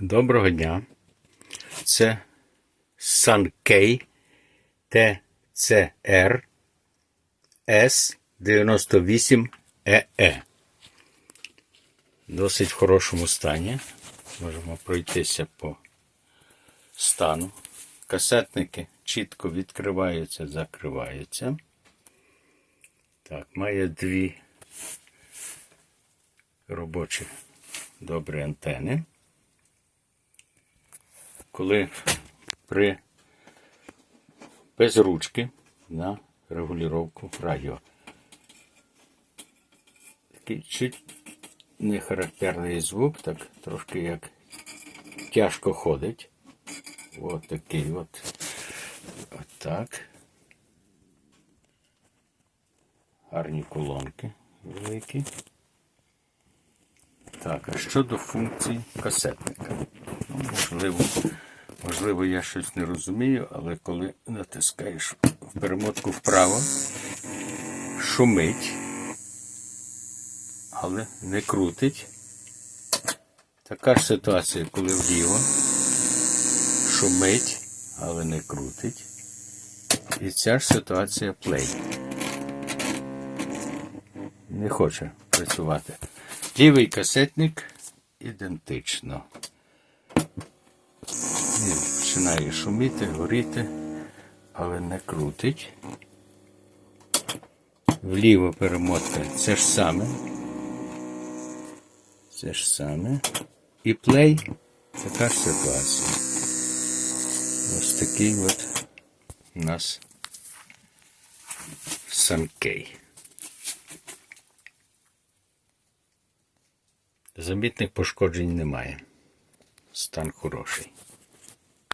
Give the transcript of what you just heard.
Доброго дня. Це TCR S98EE. E Досить в хорошому стані. Можемо пройтися по стану. Касетники чітко відкриваються, закриваються. Так, має дві робочі добрі антени. Коли при без ручки на регулювання радіо. Такий чуть нехарактерний звук, так трошки як тяжко ходить. От такий от. От так. Гарні колонки великі. Так, а щодо функцій касетника. Можливо, можливо, я щось не розумію, але коли натискаєш в перемотку вправо, шумить, але не крутить. Така ж ситуація, коли вліво шумить, але не крутить. І ця ж ситуація плей. Не хоче працювати. Лівий касетник ідентично. Починає шуміти, горіти, але не крутить. Вліво перемотка це ж саме. Це ж саме. І плей така ситуація. Ось такий от у нас санкей. Замітних пошкоджень немає. Стан хороший.